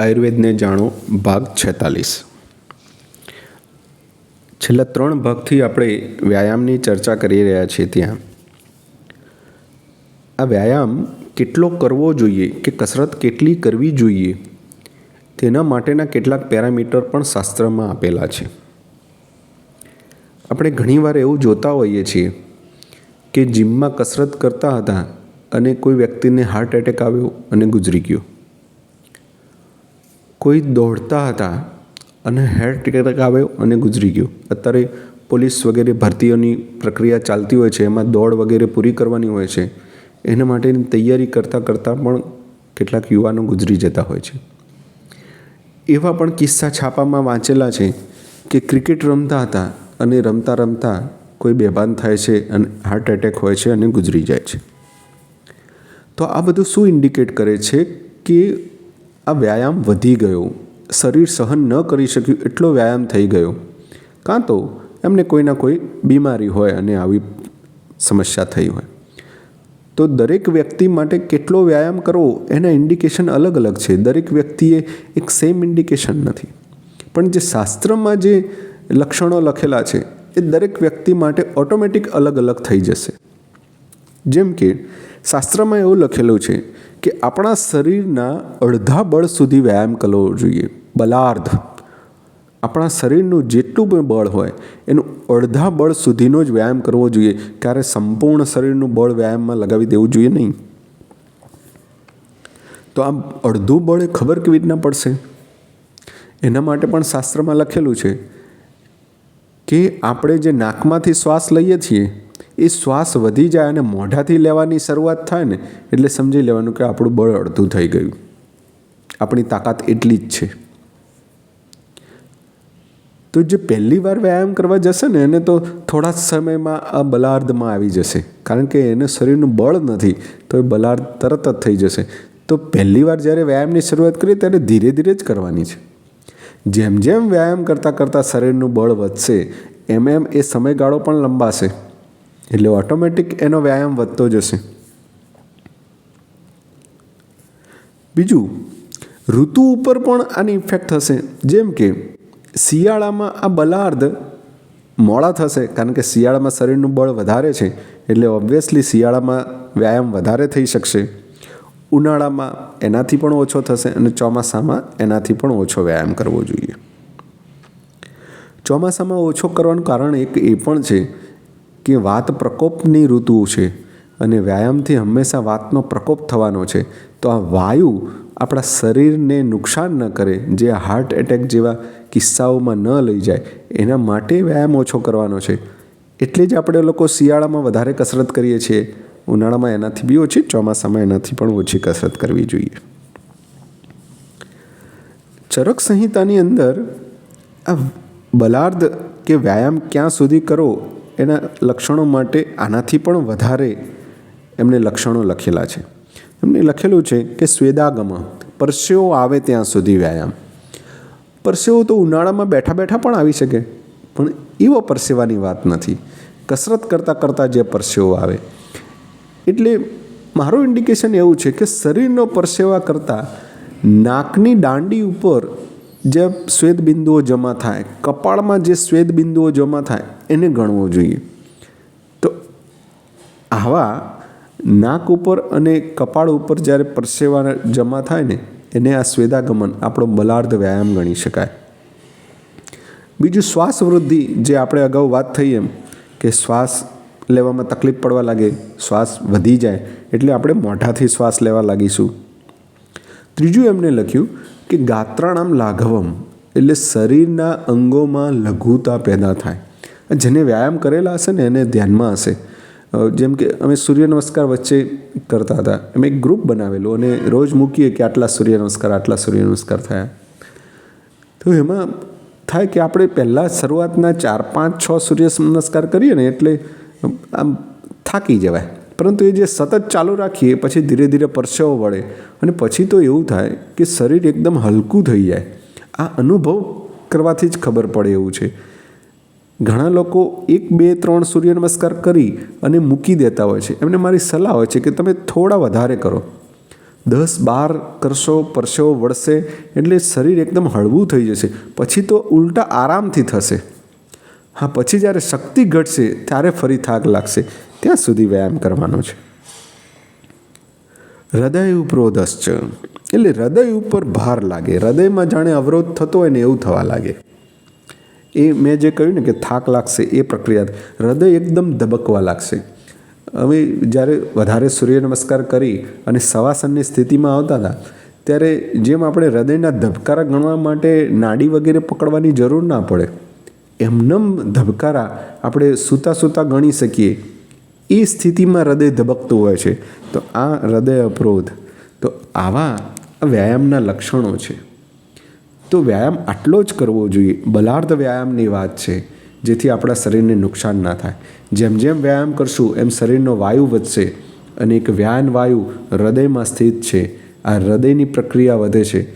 આયુર્વેદને જાણો, ભાગ છેતાલીસ. છેલ્લા ત્રણ ભાગથી આપણે વ્યાયામની ચર્ચા કરી રહ્યા છીએ ત્યાં. આ વ્યાયામ કેટલો કરવો જોઈએ કે કસરત કેટલી કરવી જોઈએ? તેના માટેના કેટલાક પેરામીટર પણ શાસ્ત્રમાં આપેલા છે. આપણે ઘણીવાર એવું જોતા હોઈએ છીએ કે જિમમાં કસરત કરતા હતા અને કોઈ વ્યક્તિને હાર્ટ એટેક આવ્યો અને ગુજરી ગયો. કોઈ દોડતા હતા અને હેડ એટેક આવ્યો અને ગુજરી ગયો. અત્યારે પોલીસ વગેરે ભરતીઓની પ્રક્રિયા ચાલતી હોય છે, એમાં દોડ વગેરે પૂરી કરવાની હોય છે. એના માટેની તૈયારી કરતાં કરતાં પણ કેટલાક યુવાનો ગુજરી જતા હોય છે. એવા પણ કિસ્સા છાપામાં વાંચેલા છે કે ક્રિકેટ રમતા હતા અને રમતા રમતા કોઈ બેભાન થાય છે અને હાર્ટ એટેક હોય છે અને ગુજરી જાય છે. તો આ બધું શું ઇન્ડિકેટ કરે છે કે આ વ્યાયામ વધી ગયો. શરીર સહન ન કરી શક્યું એટલો વ્યાયામ થઈ ગયો. કાં તો એમને કોઈના કોઈ બીમારી હોય અને આવી સમસ્યા થઈ હોય. તો દરેક વ્યક્તિ માટે કેટલો વ્યાયામ કરવો એના ઇન્ડિકેશન અલગ અલગ છે. દરેક વ્યક્તિએ એક સેમ ઇન્ડિકેશન નથી. પણ જે શાસ્ત્રમાં જે લક્ષણો લખેલા છે, એ દરેક વ્યક્તિ માટે ઓટોમેટિક અલગ અલગ થઈ જશે. જેમ કે શાસ્ત્રમાં એવું લખેલું છે કે આપણા શરીરના અડધા બળ સુધી વ્યાયામ કરવો જોઈએ, બલાર્ધ. આપણા શરીરનું જેટલું પણ બળ હોય, એનું અડધા બળ સુધીનો જ વ્યાયામ કરવો જોઈએ. ક્યારે સંપૂર્ણ શરીરનું બળ વ્યાયામમાં લગાવી દેવું જોઈએ નહીં? તો આમ અડધું બળ એ ખબર કેવી રીતના પડશે? એના માટે પણ શાસ્ત્રમાં લખેલું છે કે આપણે જે નાકમાંથી શ્વાસ લઈએ છીએ એ શ્વાસ વધી જાય અને મોઢાથી લેવાની શરૂઆત થાય ને, એટલે સમજી લેવાનું કે આપણું બળ અડધું થઈ ગયું. આપણી તાકાત એટલી જ છે. તો જે પહેલી વાર વ્યાયામ કરવા જશે ને, એને તો થોડા સમયમાં આ બલાર્ધમાં આવી જશે. કારણ કે એને શરીરનું બળ નથી, તો એ બલાર્ધ તરત જ થઈ જશે. તો પહેલી વાર જ્યારે વ્યાયામની શરૂઆત કરીએ, ત્યારે ધીરે ધીરે જ કરવાની છે. જેમ જેમ વ્યાયામ કરતાં કરતાં શરીરનું બળ વધશે, એમ એમ એ સમયગાળો પણ લંબાશે. એટલે ઓટોમેટિક એનો વ્યાયામ વધતો જશે. બીજું, ઋતુ ઉપર પણ આની ઇફેક્ટ થશે. જેમ કે, શિયાળામાં આ બલાર્ધ મોડા થશે, કારણ કે શિયાળામાં શરીરનું બળ વધારે છે, એટલે ઓબ્વિયસલી શિયાળામાં વ્યાયામ વધારે થઈ શકશે. ઉનાળામાં એનાથી પણ ઓછો થશે અને ચોમાસામાં એનાથી પણ ઓછો વ્યાયામ કરવો જોઈએ. ચોમાસામાં ઓછો કરવાનું કારણ એક એ પણ છે કે વાત પ્રકોપની ઋતુ છે અને વ્યાયામથી હંમેશા વાતનો પ્રકોપ થવાનો છે. તો આ વાયુ આપણા શરીરને નુકસાન ન કરે, જે હાર્ટ એટેક જેવા કિસ્સાઓમાં ન લઈ જાય, એના માટે વ્યાયામ ઓછો કરવાનો છે. એટલે જ આપણે લોકો શિયાળામાં વધારે કસરત કરીએ છીએ. ઉનાળામાં એનાથી બી ઓછી, ચોમાસામાં એનાથી પણ ઓછી કસરત કરવી જોઈએ. ચરક સંહિતાની અંદર આ બલાર્ધ કે વ્યાયામ ક્યાં સુધી કરો એના લક્ષણો માટે આનાથી પણ વધારે એમને લક્ષણો લખેલા છે. એમને લખેલું છે કે સ્વેદાગમ, પરસેવો આવે ત્યાં સુધી વ્યાયામ. પરસેવો તો ઉનાળામાં બેઠા બેઠા પણ આવી શકે, પણ એવો પરસેવાની વાત નથી. કસરત કરતાં કરતાં જે પરસેવો આવે. એટલે મારું ઇન્ડિકેશન એવું છે કે શરીરનો પરસેવા કરતાં નાકની દાંડી ઉપર જે શ્વેત બિંદુઓ જમા થાય, કપાળમાં જે શ્વેત બિંદુઓ જમા થાય, એને ગણવો જોઈએ. તો આવા નાક ઉપર અને કપાળ ઉપર જ્યારે પરસેવા જમા થાય ને, એને આ સ્વેદાગમન આપણો બલાર્ધ વ્યાયામ ગણી શકાય. બીજું શ્વાસ વૃદ્ધિ, જે આપણે અગાઉ વાત થઈ એમ, કે શ્વાસ લેવામાં તકલીફ પડવા લાગે, શ્વાસ વધી જાય, એટલે આપણે મોઢાથી શ્વાસ લેવા લાગીશું. ત્રીજું એમને લખ્યું કે ગાત્રાણામ લાઘવમ એટલે શરીરના અંગોમાં લઘુતા પેદા થાય. જેને વ્યાયામ કરેલા હશે ને એને ધ્યાનમાં હશે. જેમ કે અમે સૂર્ય નમસ્કાર વચ્ચે કરતા હતા. અમે એક ગ્રુપ બનાવેલું અને રોજ મૂકીએ કે આટલા સૂર્ય નમસ્કાર આટલા સૂર્ય નમસ્કાર થયા. તો એમાં થાય કે આપણે પહેલાં શરૂઆતના ચાર પાંચ છ સૂર્ય નમસ્કાર કરીએ ને એટલે આમ થાકી જવાય. પરંતુ એ જે સતત ચાલુ રાખીએ, પછી ધીરે ધીરે પરસેવો વળે અને પછી તો એવું થાય કે શરીર એકદમ હલકું થઈ જાય. આ અનુભવ કરવાથી જ ખબર પડે એવું છે. ઘણા લોકો એક, બે, ત્રણ સૂર્ય નમસ્કાર કરી અને મૂકી દેતા હોય છે. એમને મારી સલાહ હોય છે કે તમે થોડા વધારે કરો. દસ, બાર કરશો, પરસેવો વળશે એટલે શરીર એકદમ હળવું થઈ જશે. પછી તો ઉલટા આરામથી થશે. હા, પછી જ્યારે શક્તિ ઘટશે, ત્યારે ફરી થાક લાગશે. ત્યાં સુધી વ્યાયામ કરવાનો છે. હૃદય ઉપરોધશ્ચ. એટલે હૃદય ઉપર ભાર લાગે. હૃદયમાં જાણે અવરોધ થતો હોય ને એવું થવા લાગે. એ મેં જે કહ્યું ને કે થાક લાગશે એ પ્રક્રિયા. હૃદય એકદમ ધબકવા લાગશે. હવે જ્યારે વધારે સૂર્ય નમસ્કાર કરી અને સવાસનની સ્થિતિમાં આવતા હતા, ત્યારે જેમ આપણે હૃદયના ધબકારા ગણવા માટે નાડી વગેરે પકડવાની જરૂર ના પડે, એમનેમ ધબકારા આપણે સૂતા સૂતા ગણી શકીએ. એ સ્થિતિમાં હૃદય ધબકતું હોય છે, તો આ હૃદય અવરોધ, તો આવા વ્યાયામના લક્ષણો છે. તો વ્યાયામ આટલો જ કરવો જોઈએ. બલાર્ધ વ્યાયામની વાત છે, જેથી આપણા શરીરને નુકસાન ના થાય. જેમ જેમ વ્યાયામ કરશું, એમ શરીરનો વાયુ વધશે અને એક વ્યાન વાયુ હૃદયમાં સ્થિત છે. આ હૃદયની પ્રક્રિયા વધે છે.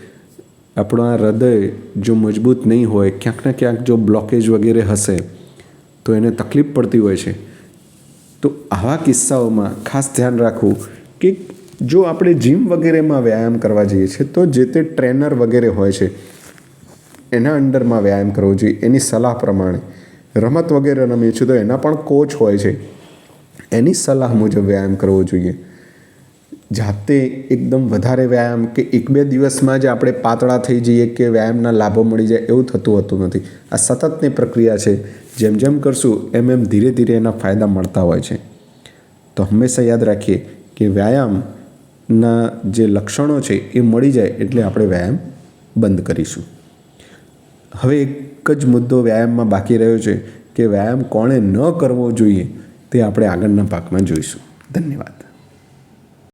આપણું આ હૃદય જો મજબૂત નહીં હોય, ક્યાંક ને ક્યાંક જો બ્લોકેજ વગેરે હશે, તો એને તકલીફ પડતી હોય છે. તો આવા કિસ્સાઓમાં ખાસ ધ્યાન રાખવું કે જો આપણે જીમ વગેરેમાં વ્યાયામ કરવા જઈએ છીએ, તો જે તે ટ્રેનર વગેરે હોય છે, એના અંડરમાં વ્યાયામ કરવો જોઈએ. એની સલાહ પ્રમાણે રમત વગેરે રમીએ છીએ, તો એના પણ કોચ હોય છે. એની સલાહ મુજબ વ્યાયામ કરવો જોઈએ. જાતે એકદમ વધારે વ્યાયામ કે એક બે દિવસમાં જ આપણે પાતળા થઈ જઈએ કે વ્યાયામના લાભો મળી જાય એવું થતું હોતું નથી. આ સતતની પ્રક્રિયા છે. જેમ જેમ કરશું એમ એમ ધીરે ધીરે એના ફાયદા મળતા હોય છે. તો હંમેશા યાદ રાખીએ કે વ્યાયામના જે લક્ષણો છે એ મળી જાય એટલે આપણે વ્યાયામ બંધ કરીશું. હવે એક જ મુદ્દો વ્યાયામમાં બાકી રહ્યો છે કે વ્યાયામ કોણે ન કરવો જોઈએ તે આપણે આગળના ભાગમાં જોઈશું. ધન્યવાદ.